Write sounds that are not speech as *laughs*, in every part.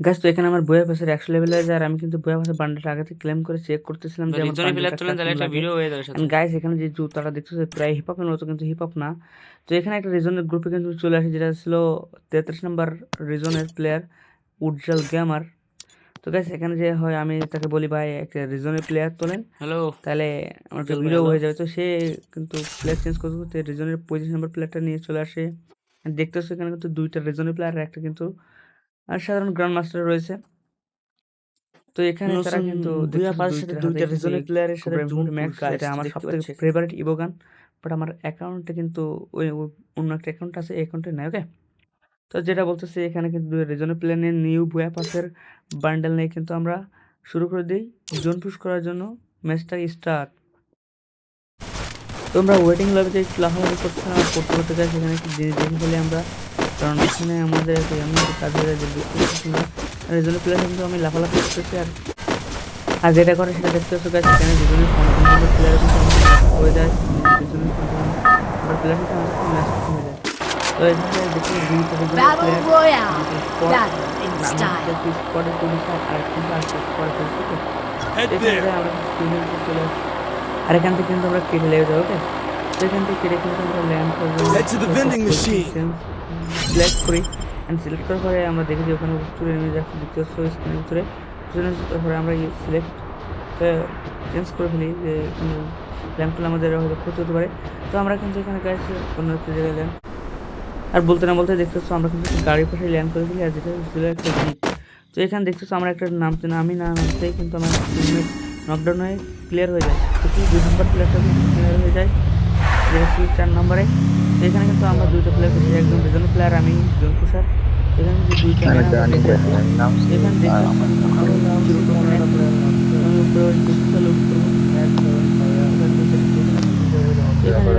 Guys তো এখানে আমার বইয়ের পাশের 100 লেভেলে যায় আর আমি কিন্তু বইয়ের পাশের বান্ডেলটা আগে থেকে ক্লেম করে চেক করতেছিলাম যে আমার হয়ে গাইস এখানে যে জুতাটা দেখতেছো প্রায় হিপ হপের মতো কিন্তু হিপ হপ না। তো এখানে একটা রিজনের গ্রুপে কিন্তু চলে আসে যেটা ছিল তেত্রিশ নম্বর রিজনের প্লেয়ার উজ্জ্বল গেমার তো গাইস এখানে যে হয় আমি তাকে বলি ভাই একটা রিজনের প্লেয়ার তোলেন। হ্যালো তাহলে আমার একটা ভিডিও হয়ে যাবে। তো সে কিন্তু প্লেয়ার চেঞ্জ করতে করতে রিজনের পঁচিশ নম্বর প্লেয়ারটা নিয়ে চলে আসে। দেখতেছো এখানে কিন্তু দুইটা রিজনের প্লেয়ার একটা কিন্তু আর সাধারণ গ্র্যান্ড মাস্টার রয়েছে। তো এখানে তারা কিন্তু দুইটা রিজনের প্লেয়ারের সাথে Moon এটা আমার দেখতে সব থেকে ফেভারিট ইবোগান বাট আমার অ্যাকাউন্টে কিন্তু ওই অন্য একটা অ্যাকাউন্ট আছে এই অ্যাকাউন্টে নাই ওকে তো যেটা বলতেছি এখানে কিন্তু দুই রিজনের প্লেয়ার নিয়ে নিউ বুয়া পাসের বান্ডেল নিয়ে কিন্তু আমরা শুরু করে দিই জোন পুশ করার জন্য। ম্যাচটা স্টার্ট তোমরা ওয়েটিং লবিতে লাফালাফি আর করতে করতে গেছে সেখানে একটু জিনিস দেখে ফেলে আমরা। কারণ এখানে আমাদের এমন কাজ হয়ে যায় যে দেখতে পাচ্ছি না প্লেয়ার কিন্তু আমি লাফালাফি করতেছি আর আর যেটা করে সেটা দেখতে পাচ্ছ গাছ এখানে দুজনের কন্ট্রোল প্লেয়ার কিন্তু হয়ে যায় দুজনের প্লেয়ার কিন্তু আমাদের ম্যাচ হয়ে যায়। তো এখানে চল্লিশ আর কিন্তু আসছে স্পটে আমরা চলে আর এখান থেকে কিন্তু আমরা কেটে লেগে যাব ওকে তো এখান থেকে কেটে কিন্তু আমরা ল্যান্ড করব সিলেক্ট করি অ্যান্ড সিলেক্ট করার পরে আমরা দেখি যে ওখানে উপরে নেমে যাচ্ছে দেখতে স্ক্রিনের ভিতরে তারপরে আমরা সিলেক্ট চেঞ্জ করে ফেলি যে ল্যাম্প করলে আমাদের হয়তো ক্ষতি হতে পারে। তো আমরা কিন্তু এখানে গাছ অন্য একটা জায়গায় ল্যাম্প আর বলতে না বলতে দেখতেছো আমরা কিন্তু গাড়ির পাশে ল্যান্ড করে ফেলি আর যেটা ছিল একটা জিপ তো এখানে দেখতেছো আমরা একটা নামতে নামি না নামতেই কিন্তু আমার নকডাউন হয়ে ক্লিয়ার হয়ে যায়। তো কি দুই নম্বর প্লেয়ারটা ক্লিয়ার হয়ে যায়? চার নম্বরে। তো এখানে কিন্তু আমরা দুইটা প্লেয়ার পেয়েছি একজন দুজন প্লেয়ার আমি জন কুষার এখানে যে দুইটা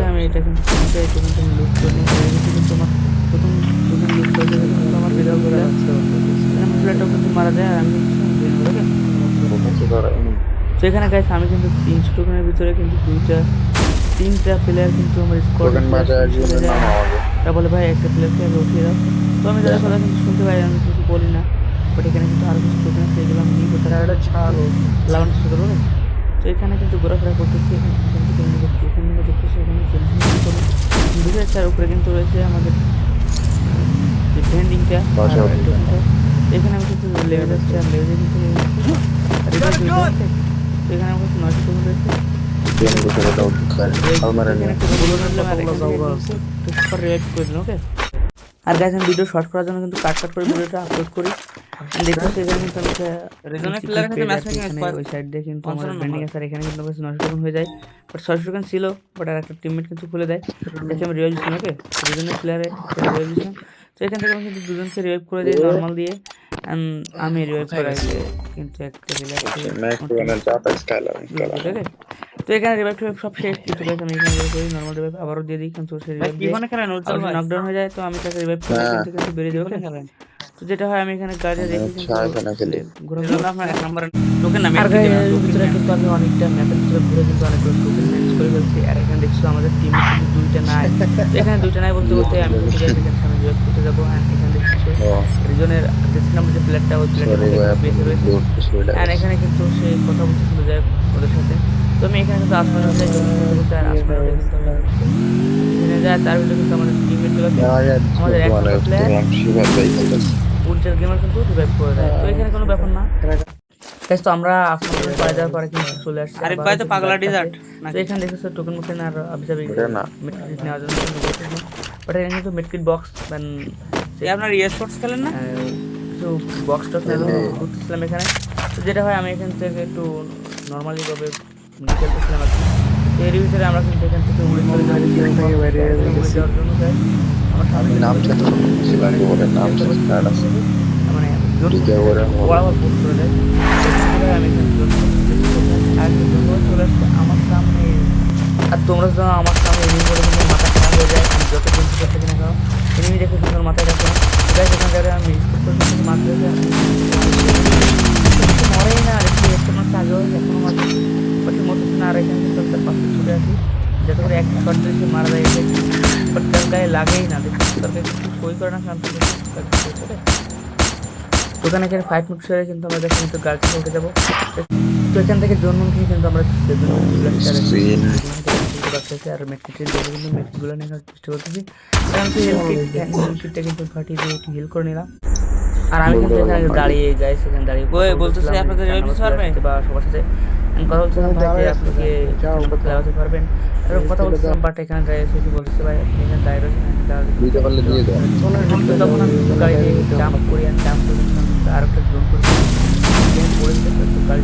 আমি এখানে দেখতে দুটো এটা কিন্তু লুক করে কিন্তু আমার প্রথম প্রথম লুক করে কিন্তু আমার করে মারা যায় আর আমি ওকে আমি তো এখানে গাইস আমি কিন্তু তিনশো টোকেনের ভিতরে কিন্তু দুইটা তিনটা প্লেয়ার কিন্তু আমার স্কোয়াড টোকেন বাজার একজনের নাম আমাকে তা বলে ভাই একটা প্লেয়ারকে আগে উঠিয়ে দাও। তো আমি তাদের কথা কিন্তু শুনতে পাই আমি কিছু বলি না। বাট এখানে কিন্তু আরও কিছু টোকেন আছে এগুলো আমি নিয়ে করতে একটা ছাড়। লাগানো চেষ্টা করব। তো এখানে কিন্তু ঘোরাফেরা করতেছি এখান থেকে এখানে দেখছি এখানে থেকে দেখতেছি এখানে দুটো চার উপরে কিন্তু রয়েছে আমাদের যে ভেন্ডিংটা এখানে আমি কিন্তু লেগে যাচ্ছে আর লেগে কিন্তু। তো এখানে আমার কাছে রয়েছে আর গাইস আমি ভিডিও শর্ট করার জন্য কিন্তু কাট কাট করে ভিডিওটা আপলোড করি। দেখতে এখানে কিন্তু আমি একটা রিজনের চিকন প্লেয়ারের সাথে পেজ ম্যাচ মেকিং ওই সাইড দিয়ে কিন্তু আমার ব্যান্ডিং নম্বর। আছে আর এখানে কিন্তু বেশ নশো টোকেন হয়ে যায়। বাট ছয়শো টোকেন ছিল বাট আর একটা টিমমেট কিন্তু খুলে দেয়। দেখে আমি রিভাইভ ওকে? প্লেয়ারে রিভাইভ তো এখান থেকে আমি কিন্তু দুজনকে রিভাইভ করে দিই নর্মাল দিয়ে। আমি রিভাইভ কিন্তু একটা ম্যাক ওয়ানের চাপ স্কাইলার স্কাইলার ঠিক আছে? তো এখানে রিভাইভ টিভাইভ সব শেষ গাইস আমি এখানে রিভাইভ করি নর্মাল রিভাইভ আবারও দিয়ে দিই কিন্তু সে রিভাইভ নকডাউন হয়ে যায় তো আমি তাকে রিভাইভ করে হ্যাঁ। কিন্তু কিন্তু বেরিয়ে তো যেটা হয় আমি এখানে গাড়ি রেখে আচ্ছা। ঘোরাঘুরি রিজন আপনার এক নম্বরে টোকেন না আর গাইস ভিতরে কিন্তু আমি অনেকটা ম্যাপের ভিতরে ঘুরে কিন্তু টোকেন ম্যানেজ করে ফেলছি। আর এখানে দেখছ আমাদের টিম কিন্তু দুইটা নাই। এখানে দুইটা নাই বলতে বলতে আমি *laughs* কিন্তু এখানে সামনে রিভাইভ করতে যাব। এখানে দেখছ ও রিজনের তেত্রিশ যে প্লেয়ারটা ওই শুরু আর এখানে কিন্তু সে কথা বলতেছিল যাই হোক ওদের সাথে। তো আমি এখানে কিন্তু আসমানে যাই আর আসমানে কিন্তু এখানে যায় তার ভিতরে কিন্তু আমাদের টিমমেটগুলো আমাদের এক মানে উজ্জ্বল গেমার কিন্তু রিভাইভ করে দেয়। তো এখানে কোনো ব্যাপার না। Guys, তো আমরা আসমানে পাড়ে যাওয়ার পরে কিন্তু চলে আসছি আবার ভাই তো পাগলা ডিজার্ট তো এখানে দেখেছ টোকেন মোকেন আর আবিজাবি। মেটকিট নেওয়ার জন্য বাট এখানে কিন্তু মেটকিট বক্স দেন এই আপনার শর্টস খেলেন না? কিছু বক্স টক্স নিয়ে। ঘুরতেছিলাম এখানে। তো যেটা হয় আমি এখান থেকে একটু নর্মালি ভাবে খেলতেছিলাম আর কি তো এর ভিতরে আমরা কিন্তু এখান থেকে উড়ে চলে যাই। যাওয়ার জন্য যাই। আমার সামনে নাম নাম মানে জোর টিকে ওরা বরাবর পোস্ট করে দেয়। আমি এখানে চলে আসছে আমার সামনে আর তোমরা তো আমার সামনে মাথা খারাপ হয়ে যায় আমি যত কিন্তু করতে কিনা কারণ এমনি দেখে সুন্দর মাথায় রাখো। না সেটাই সেখান থেকে আমি কিন্তু মরেই না আর একটু একটা মাস আগেও এখনও মাত্র বাট মরতেছে না আর এখানে তার পাশে ছুটে আসি। যাতে করে একটা শট দিয়ে সে মারা যায় বাট তার গায়ে লাগেই না দেখি তার গায়ে কিছু সই করে না কারণ। তো এখানে ফাইভ মিনিট সেরে কিন্তু আমরা দেখো কিন্তু গাড়ি থেকে উঠে যাব। তো এখান থেকে জন্মন খেয়ে কিন্তু আমরা Scene. আর মেট্রিকের জন্য কিন্তু মেট্রিকগুলো নিয়ে চেষ্টা করতেছি মেট্রিকটা কিন্তু ফাটিয়ে দিয়ে একটু হিল করে নিলাম। আর আমি কিন্তু এখানে দাঁড়িয়ে গাইস এখানে দাঁড়িয়ে ওই, বলতেছে পারবে? বা সবার সাথে। কথা বলছিলাম ভাই যে আপনাকে লাগাতে পারবেন। কথা বলছিলাম বাট এখানে দাঁড়িয়ে এসে বলতেছে ভাই আপনি এখানে দাঁড়িয়ে রয়েছেন দিতে পারলে দিয়ে দাও। তখন আমি গাড়ি দিয়ে জাম্প করি আর জাম্প করে আর একটা জোন করে গাড়ি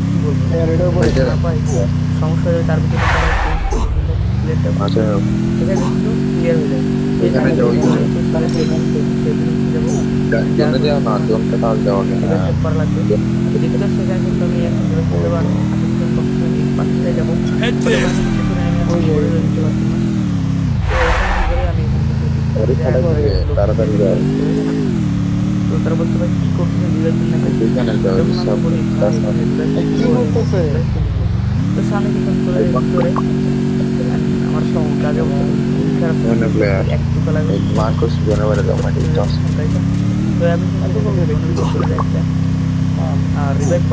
সমস্যা হয়ে তার আচ্ছা। এটা ক্লিয়ার হয়ে যায় এখানে এখানে। যাব না লাগবে দ্বিতীয় সেখানে কিন্তু আমি এখন ধরে ফেলতে পারব আমি যাব তাড়াতাড়ি তো তারা বলতে পারে কি এখানে যাও সব কাজ তো সামনে কিন্তু চলে ভিতরে আমার সব কাজে খারাপ প্লেয়ার এক টুকা লাগবে এই মার্কোস জোনে বারে যাও মাটি টস তো। আমি কিন্তু চলে যাচ্ছি আর রিভাইভ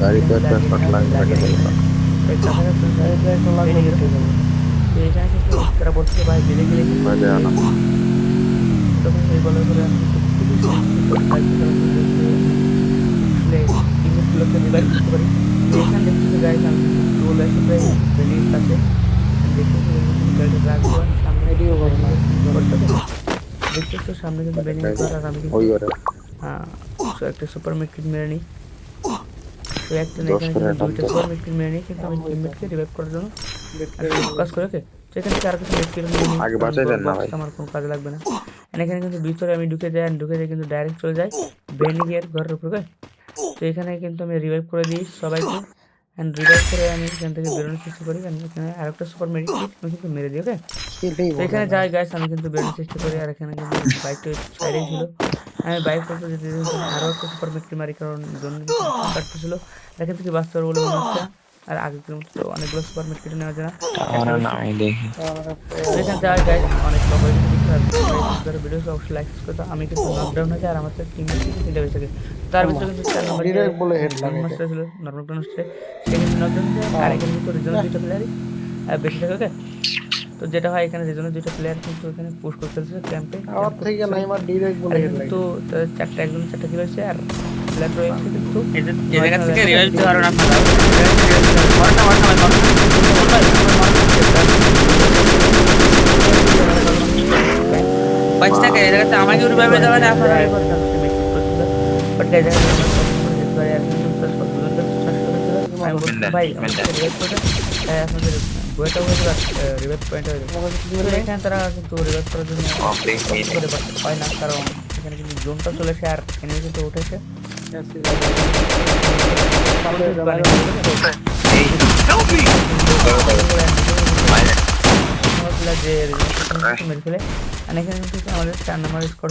গাড়ি তো এখানে তারা বলছে ভাই বেড়ে গেলে তখন এই বলার পরে আমি কিন্তু রিভাইভ করতে পারি এখানে দেখতেছি গাড়ি আমি চলে আসি প্রায় বেরিয়ে কাছে দেখতেছি গাড়িটা রাখব আর সামনে দেখতেছি তো সামনে কিন্তু বেরিয়ে করার আর আমি কিন্তু হ্যাঁ একটা সুপার একটা সুপার কিন্তু আমি করার জন্য ফোকাস করে ওকে আর কিছু আমার কোনো কাজে লাগবে না এখানে কিন্তু ভিতরে আমি ঢুকে যাই ঢুকে যাই কিন্তু ডাইরেক্ট চলে যাই। বেনিগের ঘরের উপরে তো এখানে কিন্তু আমি রিভাইভ করে দিই সবাইকে। অ্যান্ড রিভাইভ করে আমি এখান থেকে বেরোনোর চেষ্টা করি। এখানে আরেকটা সুপার মেডিকেট আমি কিন্তু মেরে দিই ওকে তো এখানে যাই গাইস আমি কিন্তু বেরোনোর চেষ্টা করি। আর এখানে কিন্তু বাইকটা সাইডেই ছিল। আমি বাইক করতে যেতে আরও একটা সুপার মেট্রি মারি, কারণ জন্য কাটতেছিল এখান থেকে বাঁচতে বলে মনে হচ্ছে। আর আগের মতো তো অনেকগুলো সুপার মেট্রি নেওয়া যায় না। আমার নামই দেখি। এখানে যাই অনেক লোক ভিডিও অবশ্যই লাইক করে আমি কিন্তু লকডাউন হয়েছে আর আমার টিম থেকে তিনটা বেঁচে গেছে। তার ভিতরে কিন্তু চার নম্বর বলে মাস্টার ছিল নর্মাল সে কিন্তু নকডাউন আর এখানে কিন্তু দুইটা প্লেয়ারই বেশি থাকে ওকে তো যেটা হয় এখানে রিজনের দুইটা প্লেয়ার কিন্তু এখানে পুশ করতে চলছে ক্যাম্পে আমার থেকে নাইমার ডিরেক্ট বলে হেড চারটা একজন চারটা কিল হয়েছে আর প্লেয়ার রয়েছে কিন্তু এই জায়গা থেকে রিভাইভ দিতে পারবেন আপনারা মরেন না, মরেন না ভাই, মরেন না। বাইশ টাকা এই জায়গাতে আমাকে রিভাইভ দিতে আপনারা বাট গাইজ আমি যেতে পারি আর কিন্তু তার সব দুজনকে আমি বলছি ভাই আমাকে রিভাইভ করে দেন আপনাদের বইটা হয়ে রিভাইভ পয়েন্ট হয়ে যাবে এখানে তারা কিন্তু রিভাইভ করার জন্য করে না কারণ এখানে কিন্তু জোনটা চলেছে আর এখানে কিন্তু উঠেছে। আমাদের চার নাম্বার স্কোর